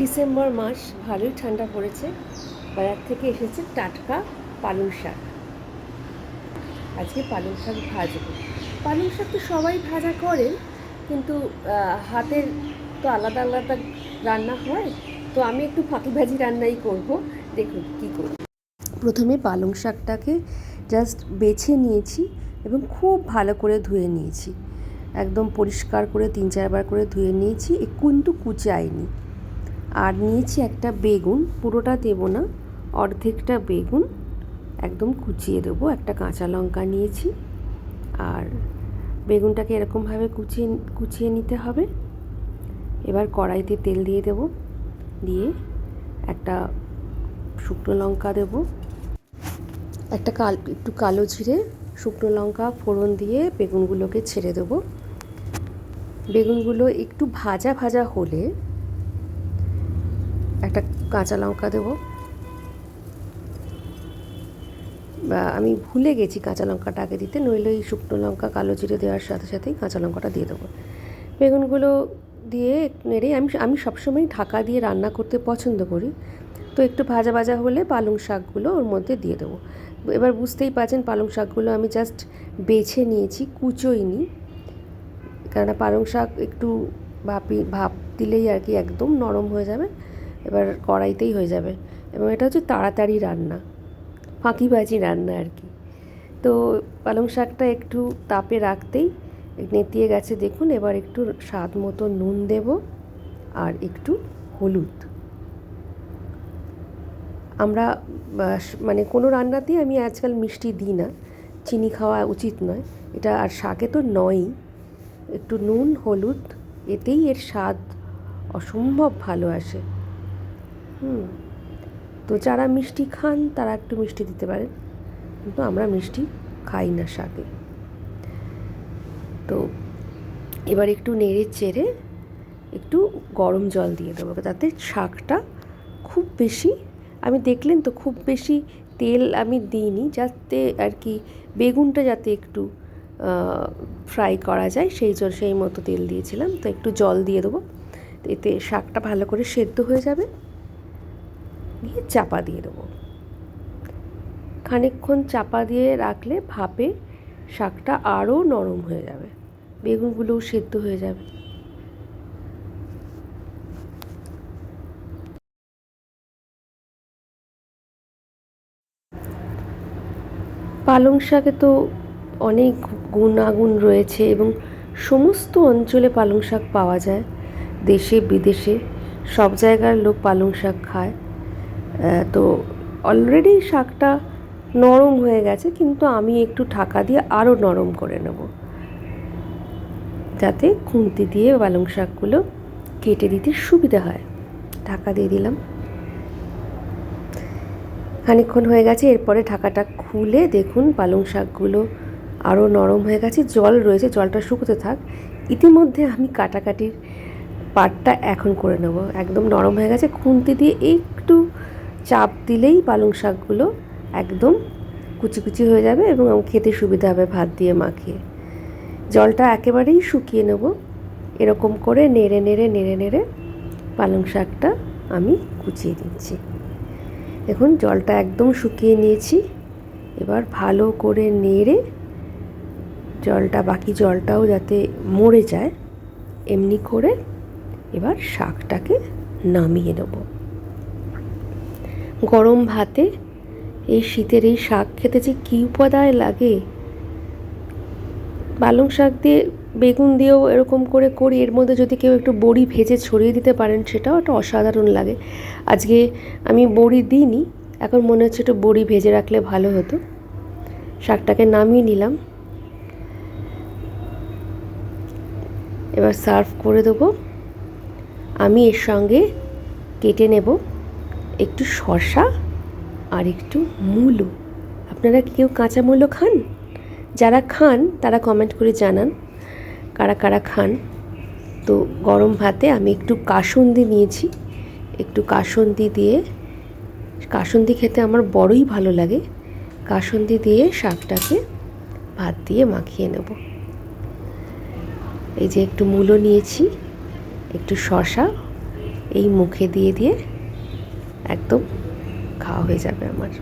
December মাস ভালোই ঠান্ডা পড়েছে। বাজার থেকে এসেছে টাটকা পালং শাক। আজকে পালং শাক ভাজবো। পালং শাক তো সবাই ভাজা করে কিন্তু হাতের তো আলাদা আলাদা রান্না হয়। তো আমি একটু ফাঁকি ভাজি রান্নাই করব। দেখুন কী করব প্রথমে পালং শাকটাকে জাস্ট বেছে নিয়েছি এবং খুব ভালো করে ধুয়ে নিয়েছি। একদম পরিষ্কার করে তিন চারবার করে ধুয়ে নিয়েছি। এ কিন্তু কুচাইনি আর নিয়েছি একটা বেগুন, পুরোটা দেবো না, অর্ধেকটা বেগুন, একদম কুচিয়ে দেবো, একটা কাঁচা লঙ্কা নিয়েছি। আর বেগুনটাকে এরকমভাবে কুচিয়ে কুচিয়ে নিতে হবে। এবার কড়াইতে তেল দিয়ে দেবো, দিয়ে একটা শুকনো লঙ্কা দেবো। একটা কাল, একটু কালো জিরে, শুকনো লঙ্কা, ফোড়ন দিয়ে বেগুনগুলোকে ছেড়ে দেবো। বেগুনগুলো একটু ভাজা ভাজা হলে কাঁচা লঙ্কা দেবো। বা আমি ভুলে গেছি কাঁচা লঙ্কাটা আগে দিতে, নইলে এই শুকনো লঙ্কা, কালো জিরে দেওয়ার সাথে সাথেই কাঁচা লঙ্কাটা দিয়ে দেবো। বেগুনগুলো দিয়ে নেড়ে আমি আমি সবসময় ঢাকা দিয়ে রান্না করতে পছন্দ করি। তো একটু ভাজা ভাজা হলে পালং শাকগুলো ওর মধ্যে দিয়ে দেবো। এবার বুঝতেই পারছেন পালং শাকগুলো আমি জাস্ট বেছে নিয়েছি, কুচোইনি। কেননা পালং শাক একটু ভাপি, ভাপ দিলেই আর কি একদম নরম হয়ে যাবে। এবার কড়াইতেই হয়ে যাবে। এবং এটা হচ্ছে তাড়াতাড়ি রান্না ফাঁকিবাজি রান্না আর কি। তো পালং শাকটা একটু তাপে রাখতেই নেতিয়ে গেছে দেখুন, এবার একটু স্বাদ মতো নুন দেব আর একটু হলুদ। আমরা মানে কোনো রান্নাতেই আমি আজকাল মিষ্টি দিই না, চিনি খাওয়া উচিত নয়। এটা আর শাকে তো নয়ই। একটু নুন, হলুদ, এতেই এর স্বাদ অসম্ভব ভালো আসে। হুম। তো যারা মিষ্টি খান, তারা একটু মিষ্টি দিতে পারেন কিন্তু আমরা মিষ্টি খাই না শাকে। তো এবার একটু নেড়ে চেড়ে একটু গরম জল দিয়ে দেবো যাতে শাকটা খুব বেশি, আমি দেখলেন তো খুব বেশি তেল আমি দিইনি, যাতে আর কি বেগুনটা যাতে একটু ফ্রাই করা যায়, সেই জন্য সেই মতো তেল দিয়েছিলাম। তো একটু জল দিয়ে দেবো, এতে শাকটা ভালো করে সেদ্ধ হয়ে যাবে। দিয়ে চাপা দিয়ে দেবো। খানিকক্ষণ চাপা দিয়ে রাখলে ভাপে শাকটা আরও নরম হয়ে যাবে, বেগুনগুলোও সেদ্ধ হয়ে যাবে। পালং শাকে তো অনেক গুণাগুণ রয়েছে এবং সমস্ত অঞ্চলে পালং শাক পাওয়া যায়, দেশে, বিদেশে, সব জায়গার লোক পালং শাক খায়। তো অলরেডি শাকটা নরম হয়ে গেছে, কিন্তু আমি একটু ঢাকা দিয়ে আরও নরম করে নেব। যাতে খুন্তি দিয়ে পালং শাকগুলো কেটে দিতে সুবিধা হয়। ঢাকা দিয়ে দিলাম। খানিক্ষণ হয়ে গেছে, এরপরে ঢাকাটা খুলে দেখুন পালং শাকগুলো আরও নরম হয়ে গেছে, জল রয়েছে, জলটা শুকোতে থাক। ইতিমধ্যে আমি কাটাকাটির পাটটা এখন করে নেব। একদম নরম হয়ে গেছে, খুন্তি দিয়ে একটু চাপ দিলেই পালং শাকগুলো একদম কুচি কুচি হয়ে যাবে এবং খেতে সুবিধা হবে ভাত দিয়ে মাখিয়ে। জলটা একেবারেই শুকিয়ে নেব। এরকম করে নেড়ে নেড়ে নেড়ে নেড়ে পালং শাকটা আমি কুচিয়ে দিচ্ছি দেখুন, জলটা একদম শুকিয়ে নিয়েছি। এবার ভালো করে নেড়ে জলটা, বাকি জলটাও যাতে মরে যায়, এমনি করে এবার শাকটাকে নামিয়ে নেব। গরম ভাতে এই শীতের এই শাক খেতে যে কী উপাদায় লাগে? পালং শাক দিয়ে বেগুন দিয়েও এরকম করে করি, এর মধ্যে যদি কেউ একটু বড়ি ভেজে ছড়িয়ে দিতে পারেন, সেটাও একটা অসাধারণ লাগে। আজকে আমি বড়ি দিইনি, এখন মনে হচ্ছে একটু বড়ি ভেজে রাখলে ভালো হতো। শাকটাকে নামিয়ে নিলাম। এবার সার্ভ করে দেবো। আমি এর সঙ্গে কেটে নেব। একটু শসা আর একটু মূলো। আপনারা কেউ কাঁচা মূলো খান? যারা খান, তারা কমেন্ট করে জানান কারা কারা খান। তো গরম ভাতে আমি একটু কাসুন্দি নিয়েছি। একটু কাসুন্দি দিয়ে, কাসুন্দি খেতে আমার বড়ই ভালো লাগে। কাসুন্দি দিয়ে শাকটাকে ভাত দিয়ে মাখিয়ে নেব। এই যে একটু মূলো নিয়েছি, একটু শশা এই মুখে দিয়ে দিয়ে একদম খাওয়া হয়ে যাবে আমার।